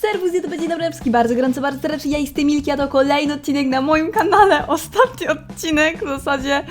Serwus, ja to będzie Dobrewski, bardzo gorąco, bardzo serdecznie, ja jestem Milki, a to kolejny odcinek na moim kanale, ostatni odcinek w zasadzie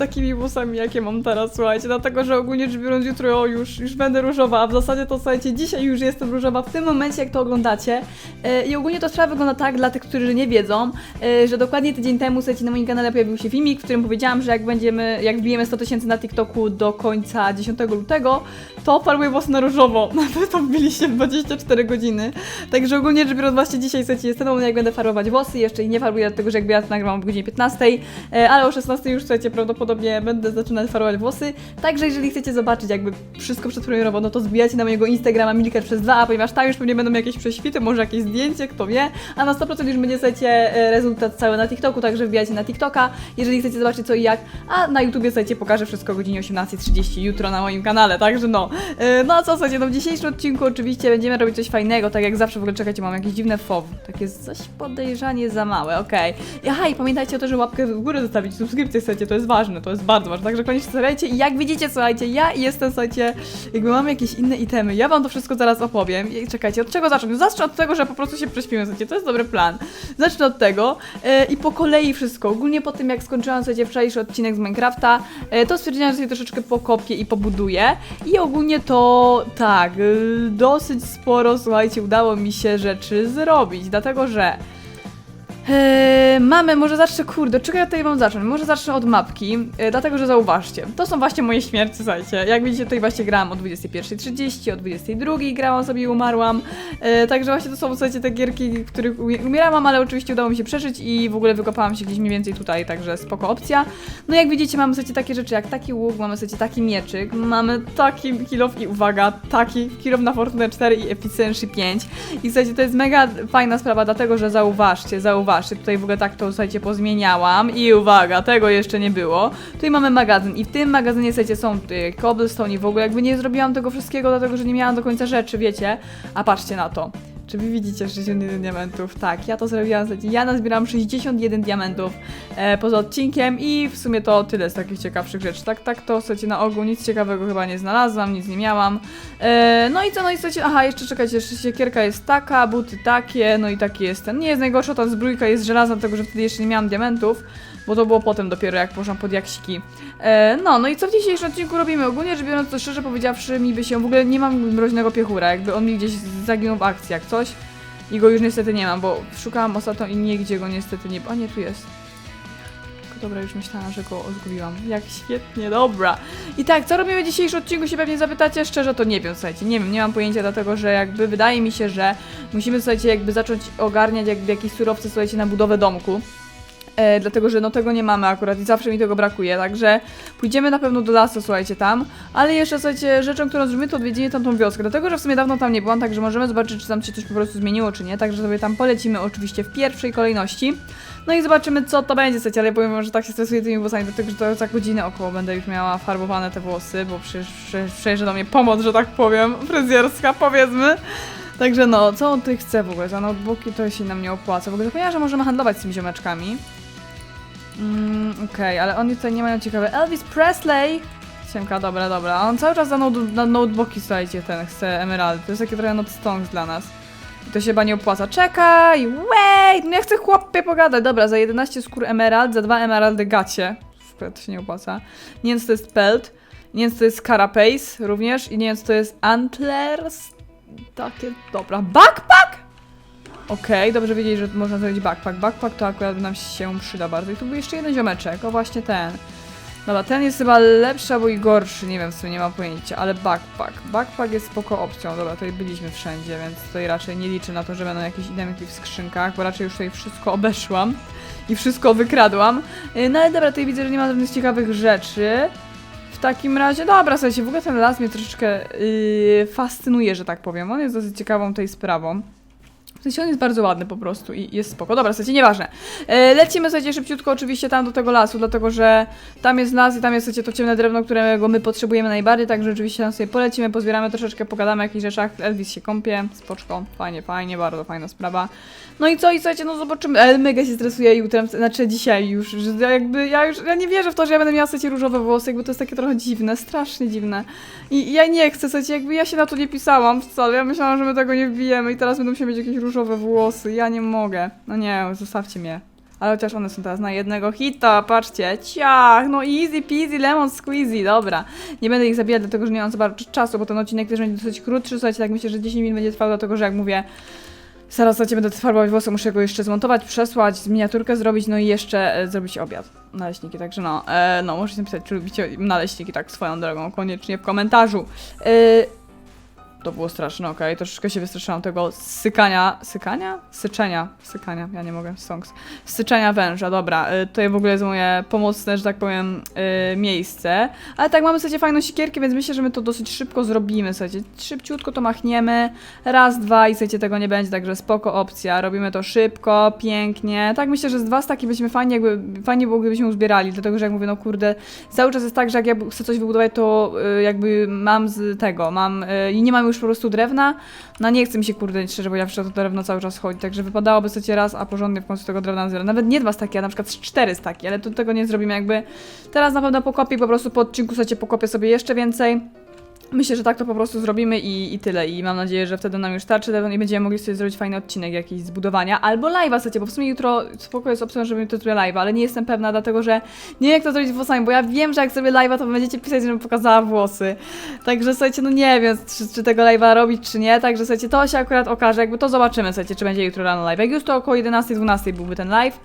takimi włosami, jakie mam teraz, słuchajcie, dlatego, że ogólnie rzecz biorąc jutro już, już będę różowa, a w zasadzie to, słuchajcie, dzisiaj już jestem różowa, w tym momencie, jak to oglądacie E, i ogólnie to sprawa wygląda tak, dla tych, którzy nie wiedzą, e, że dokładnie tydzień temu, słuchajcie, na moim kanale pojawił się filmik, w którym powiedziałam, że jak będziemy, jak wbijemy 100 tysięcy na TikToku do końca 10 lutego, to faruję włosy na różowo. Wy to wbiliście w 24 godziny. Także ogólnie rzecz biorąc właśnie dzisiaj, słuchajcie, jest ten moment, jak będę farować włosy. Jeszcze nie faruję, dlatego że jakby ja to nagrywam o godzinie 15, e, ale o 16 już, słuchajcie, prawdopodobnie będę zaczynać farować włosy. Także jeżeli chcecie zobaczyć jakby wszystko przedpremierowo, no to zbijajcie na mojego Instagrama Milker przez 2, ponieważ tam już pewnie będą jakieś prześwity, może jakieś zdjęcie, kto wie. A na 100% już będzie, słuchajcie, e, rezultat cały na TikToku, także wbijajcie na TikToka, jeżeli chcecie zobaczyć co i jak. A na YouTubie, słuchajcie, pokażę wszystko o godzinie 18.30 jutro na moim kanale, także no. E, No a co, słuchajcie, no w dzisiejszym odcinku oczywiście będziemy robić coś fajnego, tak jak zawsze, w ogóle czekajcie, mam jakieś dziwne FOW, takie coś podejrzanie za małe, okej. I Aha, i pamiętajcie o to, że łapkę w górę zostawić, subskrypcję, słuchajcie, to jest ważne, to jest bardzo ważne, także koniecznie stawiajcie i jak widzicie, słuchajcie, ja jestem, słuchajcie, jakby mam jakieś inne itemy, ja wam to wszystko zaraz opowiem. I czekajcie, od czego zacząć? Zacznę od tego, że po prostu się prześpimy, słuchajcie, to jest dobry plan. Zacznę od tego e, i po kolei wszystko, ogólnie po tym jak skończyłam, słuchajcie, wczorajszy odcinek z Minecrafta, e, to stwierdziłam, że sobie troszeczkę pokopię i pobuduję. I ogólnie to tak, y, dosyć sporo, słuchajcie, udało mi się rzeczy zrobić, dlatego że Eee, mamy, może zacznę, kurde, czego ja tutaj mam zacząć? Może zacznę od mapki, e, dlatego że zauważcie, to są właśnie moje śmierci, słuchajcie. Jak widzicie, tutaj właśnie grałam o 21.30, o 22.00 grałam sobie i umarłam. E, także właśnie to są, słuchajcie, te gierki, w których umie- umierałam, ale oczywiście udało mi się przeżyć i w ogóle wykopałam się gdzieś mniej więcej tutaj, także spoko opcja. No jak widzicie, mamy, słuchajcie, takie rzeczy jak taki łuk, mamy, słuchajcie, taki mieczyk, mamy taki kilof i uwaga, taki kilof na Fortune 4 i Efficiency 5. I słuchajcie, to jest mega fajna sprawa, dlatego że zauważcie, zauważcie, tutaj w ogóle tak to, słuchajcie, pozmieniałam i uwaga, tego jeszcze nie było. Tutaj mamy magazyn i w tym magazynie, słuchajcie, są y, cobblestone i w ogóle jakby nie zrobiłam tego wszystkiego, dlatego że nie miałam do końca rzeczy, wiecie? A patrzcie na to. Czy wy widzicie 61 diamentów? Tak, ja to zrobiłam, słuchajcie, ja nazbieram 61 diamentów e, poza odcinkiem i w sumie to tyle z takich ciekawszych rzeczy. Tak, tak to, słuchajcie, na ogół nic ciekawego chyba nie znalazłam, nic nie miałam. E, no i co, no i słuchajcie, aha, jeszcze czekajcie, jeszcze siekierka jest taka, buty takie, no i taki jest ten. Nie jest najgorsza, ta zbrójka jest żelazna, dlatego że wtedy jeszcze nie miałam diamentów, bo to było potem dopiero, jak poszłam pod jaksiki. E, no, no i co w dzisiejszym odcinku robimy? Ogólnie rzecz biorąc, to szczerze powiedziawszy, mi by się, w ogóle nie mam mroźnego piechura, jakby on mi gdzieś zaginął w akcji, jak coś. I go już niestety nie mam, bo szukałam ostatnio i nigdzie go niestety nie... O nie, tu jest. Dobra, już myślałam, że go zgubiłam. Jak świetnie, dobra. I tak, co robimy w dzisiejszym odcinku się pewnie zapytacie? Szczerze to nie wiem, słuchajcie, nie wiem, nie mam pojęcia, dlatego że jakby wydaje mi się, że musimy, słuchajcie, jakby zacząć ogarniać jakby jakieś surowce, słuchajcie, na budowę domku. E, dlatego, że no tego nie mamy akurat i zawsze mi tego brakuje, także pójdziemy na pewno do lasu, słuchajcie, tam, ale jeszcze, słuchajcie, rzeczą, którą zrobimy, to odwiedzienie tamtą wioskę, dlatego, że w sumie dawno tam nie byłam, także możemy zobaczyć, czy tam się coś po prostu zmieniło, czy nie, także sobie tam polecimy oczywiście w pierwszej kolejności, no i zobaczymy, co to będzie, słuchajcie, ale powiem wam, że tak się stresuję tymi włosami, dlatego, że to za godzinę około będę już miała farbowane te włosy, bo przyjeżdża do mnie pomoc, że tak powiem, fryzjerska, powiedzmy. Także no, co on tutaj chce w ogóle? Za notebooki to się nam nie opłaca. W ogóle zapomniałam, że możemy handlować z tymi ziomeczkami. Mm, Okej, ale oni tutaj nie mają ciekawe. Elvis Presley! Siemka, dobra, dobra. On cały czas za note, na notebooki, słuchajcie, ten chce emeraldy. To jest takie trochę not stonks dla nas. I to się chyba nie opłaca. Czekaj! Wait! No ja chcę chłopie pogadać. Dobra, za 11 skór emerald, za 2 emeraldy gacie. To się nie opłaca. Nie wiem, co to jest pelt. Nie wiem, co to jest carapace również. I nie wiem, co to jest antlers. Takie, dobra. Backpack! Okej, dobrze wiedzieć, że można zrobić backpack. Backpack to akurat nam się przyda bardzo. I tu był jeszcze jeden ziomeczek, o właśnie ten. Dobra, ten jest chyba lepszy albo i gorszy, nie wiem, w sumie nie mam pojęcia, ale backpack. Backpack jest spoko opcją, dobra, tutaj byliśmy wszędzie, więc tutaj raczej nie liczę na to, że będą jakieś itemki w skrzynkach, bo raczej już tutaj wszystko obeszłam i wszystko wykradłam. Yy, No ale dobra, tutaj widzę, że nie ma żadnych ciekawych rzeczy. W takim razie, dobra, słuchajcie, w ogóle ten las mnie troszeczkę yy, fascynuje, że tak powiem. On jest dosyć ciekawą tej sprawą. W sensie on jest bardzo ładny po prostu i jest spoko. Dobra, słuchajcie, nieważne. E, lecimy, słuchajcie, szybciutko oczywiście tam do tego lasu, dlatego że tam jest las i tam jest, to ciemne drewno, którego my potrzebujemy najbardziej, także oczywiście tam sobie polecimy, pozbieramy troszeczkę, pogadamy o jakichś rzeczach. Elvis się kąpie, spoczko, fajnie, fajnie, bardzo fajna sprawa. No i co, i słuchajcie, no zobaczymy. El mega się stresuje jutrem, znaczy dzisiaj już, że ja jakby, ja już, ja nie wierzę w to, że ja będę miała, słuchajcie, różowe włosy, jakby to jest takie trochę dziwne, strasznie dziwne. I ja nie chcę, słuchajcie, jakby ja się na to nie pisałam wcale, ja myślałam, że my tego nie wbijemy i teraz będą się mieć jakieś różowe włosy, ja nie mogę. No nie, zostawcie mnie. Ale chociaż one są teraz na jednego hita, patrzcie, ciach, no easy peasy, lemon squeezy, dobra. Nie będę ich zabijać, dlatego że nie mam za bardzo czasu, bo ten odcinek też będzie dosyć krótszy, słuchajcie, tak myślę, że 10 minut będzie trwał, dlatego że jak mówię, zaraz słuchajcie, będę farbować włosy, muszę go jeszcze zmontować, przesłać, miniaturkę zrobić, no i jeszcze e, zrobić obiad. Naleśniki, także no, e, no, możecie napisać, czy lubicie naleśniki, tak swoją drogą, koniecznie w komentarzu. E, to było straszne, okej, troszeczkę się wystraszyłam tego sykania, sykania? Syczenia, sykania, ja nie mogę, songs. Syczenia węża, dobra, y, to w ogóle jest moje pomocne, że tak powiem, y, miejsce. Ale tak, mamy, słuchajcie, fajną sikierkę, więc myślę, że my to dosyć szybko zrobimy, słuchajcie, szybciutko to machniemy, raz, dwa i słuchajcie, tego nie będzie, także spoko opcja, robimy to szybko, pięknie, tak, myślę, że z dwa staki byśmy fajnie, jakby, fajnie było, gdybyśmy uzbierali, dlatego, że jak mówię, no kurde, cały czas jest tak, że jak ja chcę coś wybudować, to y, jakby mam z tego, mam y, i nie mam już po prostu drewna. No nie chcę mi się kurde szczerze, bo ja to drewno cały czas chodzi, także wypadałoby sobie raz, a porządnie w końcu tego drewna zbierać. Nawet nie dwa staki, a na przykład cztery staki, ale to tego nie zrobimy jakby. Teraz na pewno pokopię po prostu po odcinku sobie pokopię sobie jeszcze więcej. Myślę, że tak to po prostu zrobimy i, i tyle. I mam nadzieję, że wtedy nam już starczy i będziemy mogli sobie zrobić fajny odcinek jakiś z budowania. Albo live'a chcecie, bo w sumie jutro spoko jest opcją, żebym to zrobiła live'a, ale nie jestem pewna, dlatego że nie wiem jak to zrobić z włosami, bo ja wiem, że jak sobie live'a, to będziecie pisać, żebym pokazała włosy. Także słuchajcie, no nie wiem, czy, czy tego live'a robić, czy nie. Także słuchajcie, to się akurat okaże, jakby to zobaczymy, słuchajcie, czy będzie jutro rano live. Jak już to około 11-12 byłby ten live.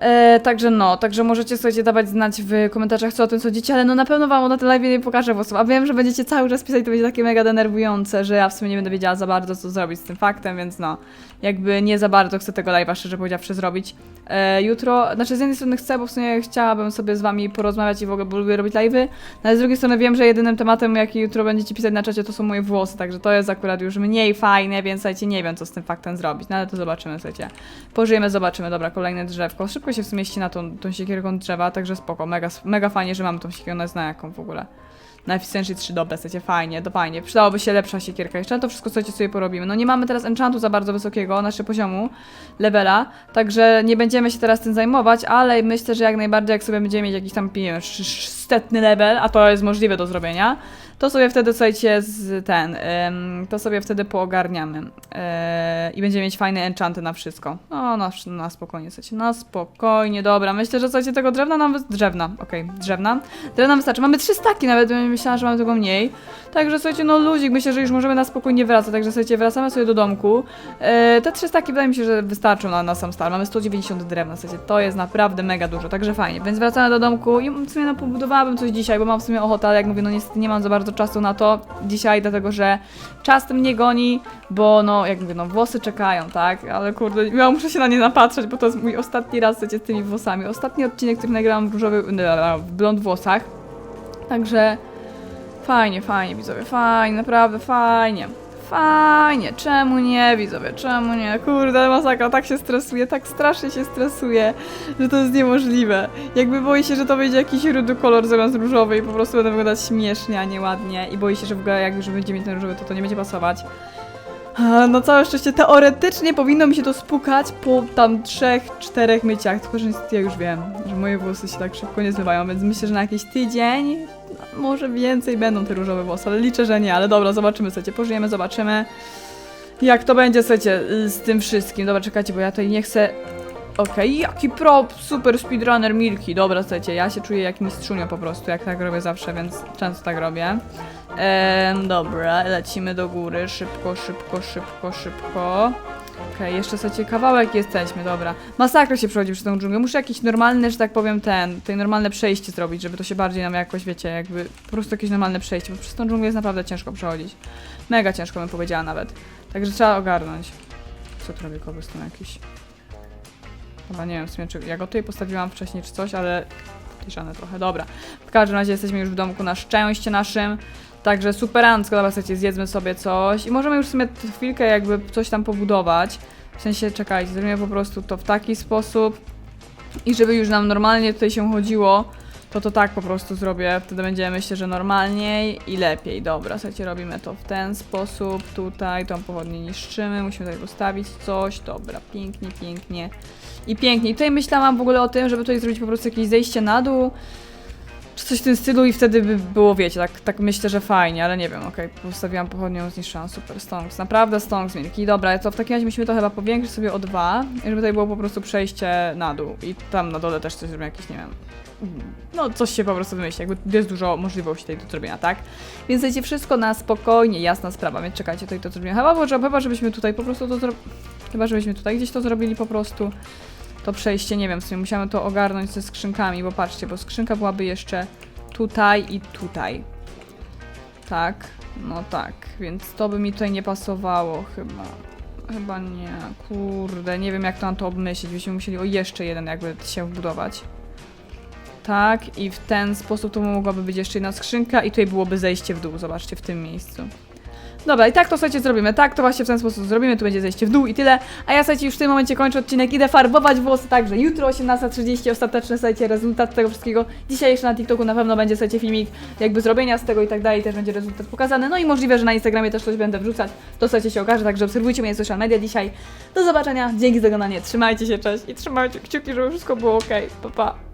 E, także no, także możecie słuchajcie dawać znać w komentarzach, co o tym sądzicie, ale no na pewno wam na tym live nie pokażę włosów, a wiem, że będziecie cały czas pisać, to będzie takie mega denerwujące, że ja w sumie nie będę wiedziała za bardzo, co zrobić z tym faktem, więc no, jakby nie za bardzo chcę tego live'a, szczerze powiedziawszy, zrobić e, jutro. Znaczy z jednej strony chcę, bo w sumie chciałabym sobie z wami porozmawiać i w ogóle bo lubię robić live'y, no ale z drugiej strony wiem, że jedynym tematem, jaki jutro będziecie pisać na czacie, to są moje włosy, także to jest akurat już mniej fajne, więc słuchajcie, nie wiem, co z tym faktem zrobić, no ale to zobaczymy, słuchajcie. Pożyjemy, zobaczymy, dobra, kolejne drzewko. Szybko się w sumie ścina tą, tą siekierką drzewa, także spoko, mega, mega fajnie, że mamy tą siekierkę, ona jest na jaką w ogóle. Na Efficiency 3 dobre, chcecie, fajnie, to fajnie. Przydałoby się lepsza siekierka. Jeszcze to wszystko, słuchajcie, sobie porobimy. No nie mamy teraz enchantu za bardzo wysokiego, naszego poziomu, levela, także nie będziemy się teraz tym zajmować, ale myślę, że jak najbardziej, jak sobie będziemy mieć jakiś tam, nie wiem, setny level, a to jest możliwe do zrobienia, to sobie wtedy, słuchajcie, z ten, ym, to sobie wtedy poogarniamy yy, i będziemy mieć fajne enchanty na wszystko. No, na, na spokojnie, słuchajcie, na spokojnie, dobra. Myślę, że słuchajcie, tego drewna nam. Drzewna, okej, drzewna. Drewna wystarczy. Mamy trzy staki nawet, bym myślała, że mamy tego mniej. Także słuchajcie, no luzik, myślę, że już możemy na spokojnie wracać, także słuchajcie, wracamy sobie do domku. Yy, te trzy staki wydaje mi się, że wystarczą na, na sam start. Mamy 190 drewna, słuchajcie, to jest naprawdę mega dużo, także fajnie. Więc wracamy do domku i w sumie no, pobudowałabym coś dzisiaj, bo mam w sumie ochotę, ale jak mówię, no niestety nie mam za bardzo czasu na to dzisiaj, dlatego że czas tym nie goni, bo no, jak mówię, no włosy czekają, tak? Ale kurde, ja muszę się na nie napatrzeć, bo to jest mój ostatni raz, z tymi włosami. Ostatni odcinek, który nagrałam w różowy, w blond włosach. Także fajnie, fajnie, widzowie, fajnie, naprawdę fajnie. Fajnie, czemu nie, widzowie, czemu nie? Kurde, masakra, tak się stresuje, tak strasznie się stresuje, że to jest niemożliwe. Jakby boi się, że to wyjdzie jakiś rudy kolor zamiast różowy i po prostu będę wyglądać śmiesznie, a nie ładnie. I boi się, że w ogóle jak już będzie mieć ten różowy, to to nie będzie pasować. No całe szczęście, teoretycznie powinno mi się to spukać po tam trzech, czterech myciach, tylko że ja już wiem, że moje włosy się tak szybko nie zmywają, więc myślę, że na jakiś tydzień, może więcej będą te różowe włosy, ale liczę, że nie, ale dobra, zobaczymy, słuchajcie, pożyjemy, zobaczymy, jak to będzie, słuchajcie, z tym wszystkim. Dobra, czekajcie, bo ja tutaj nie chcę... Okej, jaki pro, super speedrunner Milki. Dobra, słuchajcie, ja się czuję jak mistrzunio po prostu, jak tak robię zawsze, więc często tak robię. Ehm, dobra, lecimy do góry, szybko, szybko, szybko, szybko. Okej, jeszcze słuchajcie, kawałek jesteśmy, dobra. Masakra się przechodzi przez tą dżunglę. Muszę jakiś normalny, że tak powiem, ten, tutaj normalne przejście zrobić, żeby to się bardziej nam jakoś, wiecie, jakby po prostu jakieś normalne przejście, bo przez tą dżunglę jest naprawdę ciężko przechodzić. Mega ciężko bym powiedziała nawet. Także trzeba ogarnąć. Co tu robi cobblestone jakiś? Chyba nie wiem w sumie, czy ja go tutaj postawiłam wcześniej czy coś, ale podejrzane trochę. Dobra. W każdym razie jesteśmy już w domku na szczęście naszym. Także superancko, dobra, słuchajcie, zjedzmy sobie coś i możemy już w sumie chwilkę jakby coś tam pobudować. W sensie, czekajcie, zrobimy po prostu to w taki sposób i żeby już nam normalnie tutaj się chodziło, to to tak po prostu zrobię. Wtedy będziemy myślę, że normalniej i lepiej. Dobra, słuchajcie, robimy to w ten sposób. Tutaj tą pochodnię niszczymy, musimy tutaj postawić coś. Dobra, pięknie, pięknie. I pięknie. I tutaj myślałam w ogóle o tym, żeby tutaj zrobić po prostu jakieś zejście na dół. Czy coś w tym stylu i wtedy by było, wiecie, tak, tak myślę, że fajnie, ale nie wiem, okej, postawiłam pochodnią, zniszczyłam, super, stonks, naprawdę stonks wielki, dobra, to w takim razie musimy to chyba powiększyć sobie o dwa, żeby tutaj było po prostu przejście na dół i tam na dole też coś zrobimy, jakieś, nie wiem, no coś się po prostu wymyśli, jakby jest dużo możliwości tutaj do zrobienia, tak? Więc dajcie wszystko na spokojnie, jasna sprawa, więc czekajcie, tutaj to zrobimy, chyba, może- chyba żebyśmy tutaj po prostu to zrobili, chyba żebyśmy tutaj gdzieś to zrobili po prostu, to przejście, nie wiem, w sumie musiałem to ogarnąć ze skrzynkami, bo patrzcie, bo skrzynka byłaby jeszcze tutaj i tutaj. Tak, no tak, więc to by mi tutaj nie pasowało chyba. Chyba nie, kurde, nie wiem jak to mam to obmyślić, byśmy musieli o jeszcze jeden jakby się wbudować. Tak, i w ten sposób to mogłaby być jeszcze jedna skrzynka i tutaj byłoby zejście w dół, zobaczcie, w tym miejscu. Dobra, i tak to słuchajcie zrobimy, tak to właśnie w ten sposób zrobimy, tu będzie zejście w dół i tyle. A ja słuchajcie już w tym momencie kończę odcinek, idę farbować włosy, także jutro 18.30 ostateczny słuchajcie rezultat tego wszystkiego. Dzisiaj jeszcze na TikToku na pewno będzie słuchajcie filmik jakby zrobienia z tego i tak dalej, też będzie rezultat pokazany. No i możliwe, że na Instagramie też coś będę wrzucać, to słuchajcie się okaże, także obserwujcie mnie na social media dzisiaj. Do zobaczenia, dzięki za oglądanie, trzymajcie się, cześć i trzymajcie kciuki, żeby wszystko było ok, pa pa.